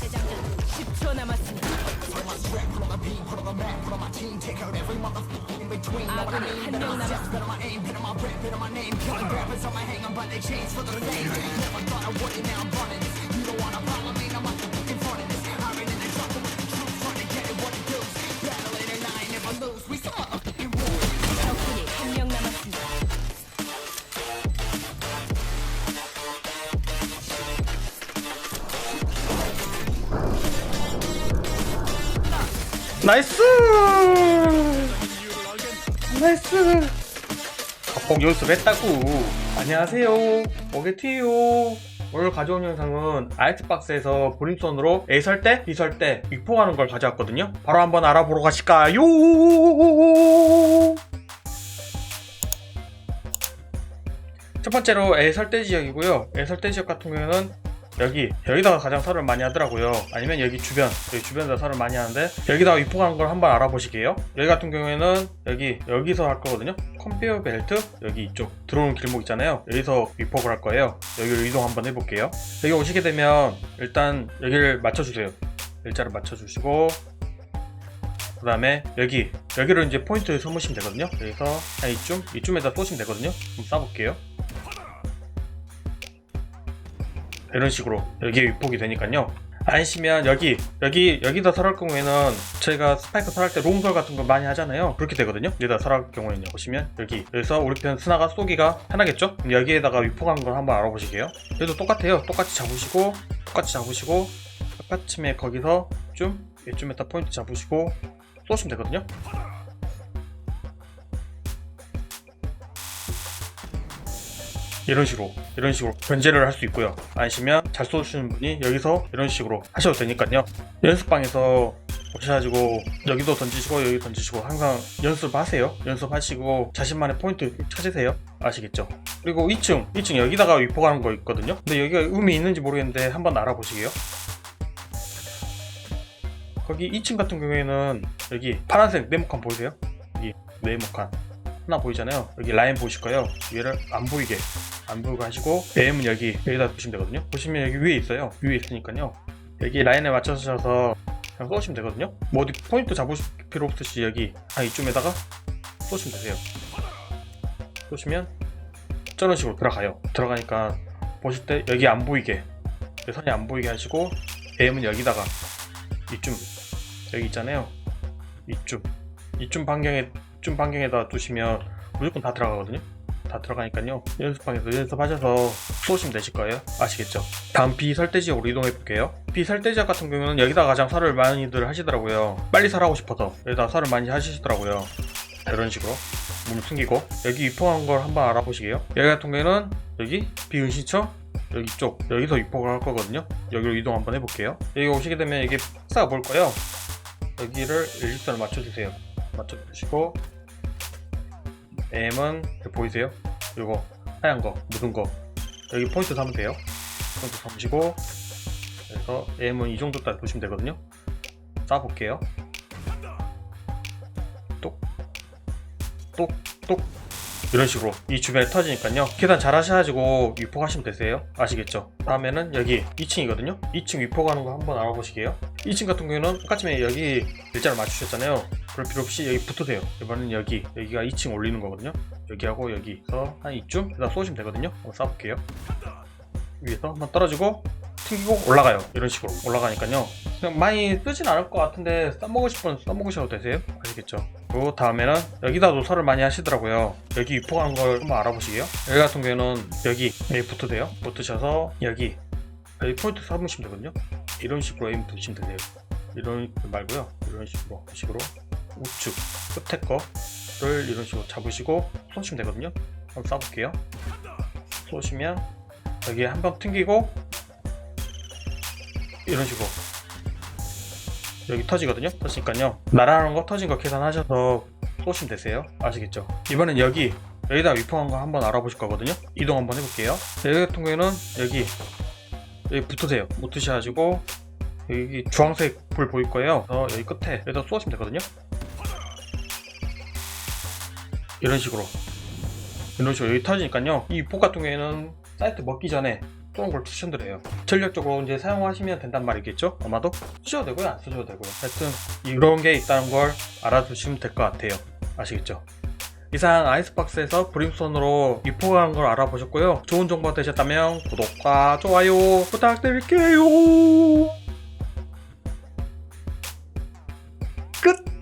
대장전 10초 남았습니다. 아군이 한 명 남았습니다. 적군이 나이스! 나이스! 각복 연습했다고. 안녕하세요. 오게티요 오늘 가져온 영상은 아이스박스에서 보림손으로 A 설대, B 설대, 위포하는 걸 가져왔거든요. 바로 한번 알아보러 가실까요? 첫 번째로 A 설대 지역이고요. A 설대 지역 같은 경우에는 여기 여기다가 가장 설을 많이 하더라고요. 아니면 여기 주변 여기 주변에다 설을 많이 하는데 여기다가 위포하는 걸 한번 알아보시게요. 여기 같은 경우에는 여기 여기서 할 거거든요. 컨베이어 벨트? 여기 이쪽 들어오는 길목 있잖아요. 여기서 위폭을 할 거예요. 여기로 이동 한번 해볼게요. 여기 오시게 되면 일단 여기를 맞춰주세요. 일자를 맞춰주시고 그 다음에 여기 여기로 이제 포인트 서무시면 되거든요. 여기서 한 이쯤 이쯤에다 쏘시면 되거든요. 한번 쏴볼게요 이런 식으로 여기 위폭이 되니까요. 아니시면 여기 여기 여기다 설할 경우에는 저희가 스파이크 설할 때 롱설 같은 거 많이 하잖아요. 그렇게 되거든요. 여기다 설할 경우에는 보시면 여기 여기서 우리 편 스나가 쏘기가 편하겠죠? 여기에다가 위폭한 걸 한번 알아보시게요. 얘도 똑같아요. 똑같이 잡으시고 똑같이 잡으시고 똑같이에 거기서 좀 이쯤에다 포인트 잡으시고 쏘시면 되거든요. 이런 식으로 이런 식으로 견제를 할 수 있고요. 아니시면 잘 쏘시는 분이 여기서 이런 식으로 하셔도 되니까요. 연습방에서 오셔가지고 여기도 던지시고 여기 던지시고 항상 연습하세요. 연습하시고 자신만의 포인트 찾으세요. 아시겠죠? 그리고 2층 2층 여기다가 위포가는 거 있거든요. 근데 여기가 의미 있는지 모르겠는데 한번 알아보시게요. 거기 2층 같은 경우에는 여기 파란색 네모칸 보이세요? 여기 네모칸. 하나 보이잖아요. 여기 라인 보실 거예요. 얘를 안 보이게 안 보이게 하시고 AM은 여기 여기다 보시면 되거든요. 보시면 여기 위에 있어요. 위에 있으니까요. 여기 라인에 맞춰서 그냥 쏘시면 되거든요. 뭐 어디 포인트 잡으실 필요 없듯이 여기 한 이쯤에다가 쏘시면 되세요. 쏘시면 저런 식으로 들어가요. 들어가니까 보실 때 여기 안 보이게 선이 안 보이게 하시고 AM은 여기다가 이쯤 여기 있잖아요. 이쯤 이쯤 반경에 이쯤 반경에다 두시면 무조건 다 들어가거든요 다 들어가니까요. 연습방에서 연습하셔서 쏘시면 되실 거예요. 아시겠죠? 다음 B 설대 지역으로 이동해 볼게요. B 설대 지역 같은 경우는 여기다 가장 설을 많이들 하시더라고요. 빨리 설하고 싶어서 여기다 설을 많이 하시더라고요. 이런 식으로 몸을 숨기고. 여기 위포한 걸 한번 알아보시게요. 여기 같은 경우에는 여기 비은신처 여기 쪽 여기서 위폭을 할 거거든요. 여기로 이동 한번 해볼게요. 여기 오시게 되면 이게 박스가 볼 거예요. 여기를 일직선을 맞춰주세요. 맞춰주시고 M은 보이세요? 이거 하얀 거 묻은 거. 여기 포인트 삼으면 돼요. 포인트 삼으시고 그래서 M은 이 정도까지 보시면 되거든요. 쏴볼게요. 똑 똑 똑 이런 식으로 이 주변에 터지니까요. 계산 잘 하셔가지고 위폭하시면 되세요. 아시겠죠? 다음에는 여기 2층이거든요. 2층 위폭하는 거 한번 알아보시게요. 2층 같은 경우에는 똑같이 여기 일자를 맞추셨잖아요. 그럴 필요 없이 여기 붙으세요. 이번엔 여기 여기가 2층 올리는 거거든요. 여기하고 여기서 한 이쯤 에다 쏘시면 되거든요. 한번 쏴볼게요. 위에서 한번 떨어지고 튕기고 올라가요. 이런 식으로 올라가니까요. 그냥 많이 쓰진 않을 것 같은데 써먹으실 분 써먹으셔도 되세요? 아시겠죠? 그 다음에는 여기다도 설을 많이 하시더라고요. 여기 위포하는 걸 한번 알아보시게요. 여기 같은 경우에는 여기 여기 붙으세요. 붙으셔서 여기 여기 포인트 삼으시면 되거든요. 이런 식으로 에임 두시면 되세요. 이런 거 말고요. 이런 식으로 이런 식으로 우측 끝에 거를 이런 식으로 잡으시고 쏘시면 되거든요. 한번 쏴볼게요. 쏘시면 여기 한번 튕기고 이런 식으로. 여기 터지거든요? 터지니까요. 날아가는 거 터진 거 계산하셔서 쏘시면 되세요. 아시겠죠? 이번엔 여기 여기다 위풍한 거 한번 알아보실 거거든요? 이동 한번 해볼게요. 여기 같은 경우에는 여기 여기 붙으세요. 붙으셔가지고 여기 주황색 불 보일 거예요. 그래서 여기 끝에 여기다 쏘시면 되거든요? 이런 식으로. 이런 식으로 여기 터지니까요. 이 폭 같은 경우에는 사이트 먹기 전에 쏘는 걸 추천드려요. 전략적으로 이제 사용하시면 된단 말이겠죠? 아마도 쓰셔도 되고요, 안 쓰셔도 되고요. 하여튼 이런 게 있다는 걸 알아두시면 될 것 같아요. 아시겠죠? 이상 아이스박스에서 브림스톤으로 입포한 걸 알아보셨고요. 좋은 정보 되셨다면 구독과 좋아요 부탁드릴게요. 끝!